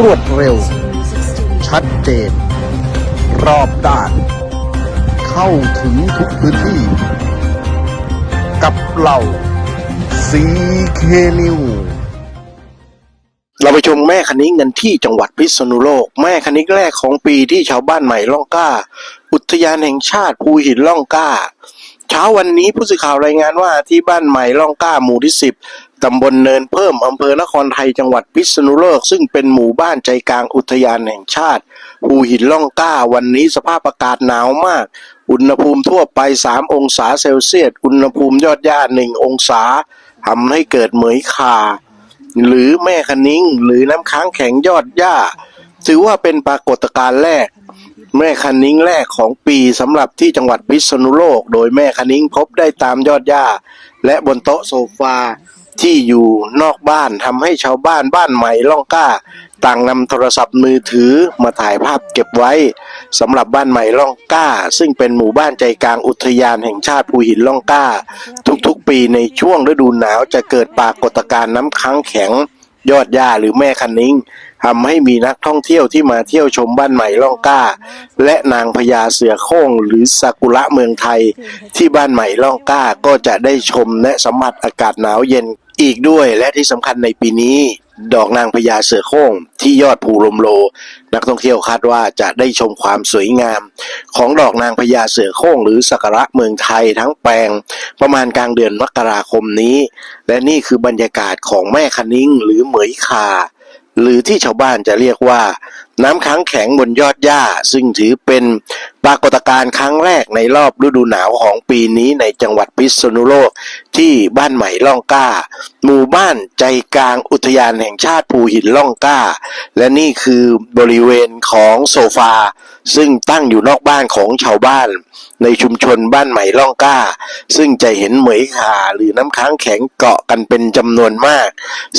รวดเร็ว ชัดเจน รอบด้าน เข้าถึงทุกพื้นที่ กับเราซีเคนิวเราไปชมแม่คณิ้งกันที่จังหวัดพิษณุโลก แม่คณิ้งแรกของปีที่ชาวบ้านใหม่ล่องกล้า อุทยานแห่งชาติภูหินล่องกล้า เช้าวันนี้ผู้สื่อข่าวรายงานว่าที่บ้านใหม่ล่องกล้าหมู่ที่สิบ ตำบลเนินเพิ่ม อำเภอนครไทยจังหวัดพิษณุโลก ซึ่งเป็นหมู่บ้านใจกลางอุทยานแห่งชาติ ภูหินล่องกล้าวันนี้สภาพอากาศหนาวมาก อุณหภูมิทั่วไป 3 องศาเซลเซียส อุณหภูมิยอดหญ้า1องศาทำให้เกิดเหมยคา หรือแม่คนิ้ง หรือน้ำค้างแข็งยอดหญ้าถือว่าเป็นปรากฏการณ์แรก แม่คันนิ้งแรกของปีสำหรับที่จังหวัดพิษณุโลก โดยแม่คันนิ้งพบได้ตามยอดหญ้าและบนโต๊ะโซฟา ที่อยู่นอกบ้านทำให้ชาวบ้านบ้านใหม่ล่องกล้า ต่างนำโทรศัพท์มือถือมาถ่ายภาพเก็บไว้สำหรับบ้านใหม่ล่องกล้า ซึ่งเป็นหมู่บ้านใจกลางอุทยานแห่งชาติภูหินล่องกล้า ทุกๆปีในช่วงฤดูหนาวจะเกิดปรากฏการณ์น้ำค้างแข็ง ยอดหญ้าหรือแม่คันนิ้งทำให้มีนักท่องเที่ยวที่มาเที่ยวชมบ้านใหม่ล่องกล้า และนางพญาเสือโคร่งหรือซากุระเมืองไทย ที่บ้านใหม่ล่องกล้าก็จะได้ชมและสัมผัสอากาศหนาวเย็นอีกด้วยและที่สำคัญในปีนี้ ดอกนางพญาเสือโคร่งที่ยอดภูลมโล นักท่องเที่ยวคาดว่าจะได้ชมความสวยงาม ของดอกนางพญาเสือโคร่งหรือสักการะเมืองไทยทั้งแปลง ประมาณกลางเดือนมกราคมนี้ และนี่คือบรรยากาศของแม่คะนิ้งหรือเหมยคา หรือที่ชาวบ้านจะเรียกว่า น้ำค้างแข็งบนยอดหญ้า ซึ่งถือเป็นปรากฏการณ์ครั้งแรกในรอบฤดูหนาวของปีนี้ในจังหวัดพิษณุโลกที่บ้านใหม่ล่องกล้า หมู่บ้านใจกลางอุทยานแห่งชาติภูหินล่องกล้า และนี่คือบริเวณของโซฟา ซึ่งตั้งอยู่นอกบ้านของชาวบ้าน ในชุมชนบ้านใหม่ล่องกล้า ซึ่งจะเห็นเหมยขาหรือน้ำค้างแข็งเกาะกันเป็นจำนวนมาก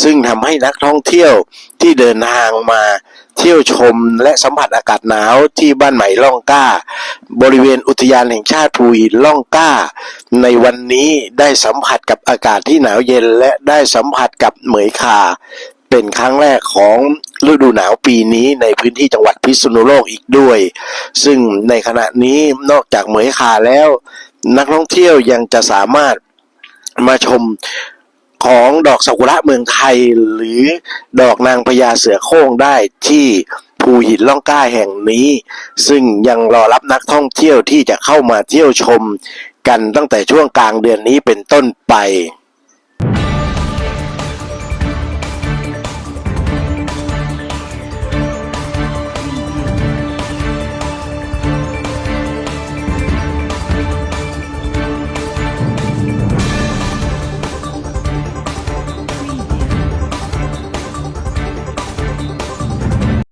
ซึ่งทำให้นักท่องเที่ยวที่เดินทางมา เที่ยวชมและสัมผัสอากาศหนาวที่บ้านใหม่ล่องกล้า บริเวณอุทยานแห่งชาติภูหินล่องกล้า ในวันนี้ได้สัมผัสกับอากาศที่หนาวเย็นและได้สัมผัสกับเหมยคา เป็นครั้งแรกของฤดูหนาวปีนี้ในพื้นที่จังหวัดพิษณุโลกอีกด้วย ซึ่งในขณะนี้นอกจากเหมยคาแล้ว นักท่องเที่ยวยังจะสามารถมาชม ของดอกซากุระเมืองไทย หรือดอกนางพญาเสือโคร่งได้ที่ภูหินล่องกล้าแห่งนี้ ซึ่งยังรอรับนักท่องเที่ยวที่จะเข้ามาเที่ยวชม กันตั้งแต่ช่วงกลางเดือนนี้เป็นต้นไป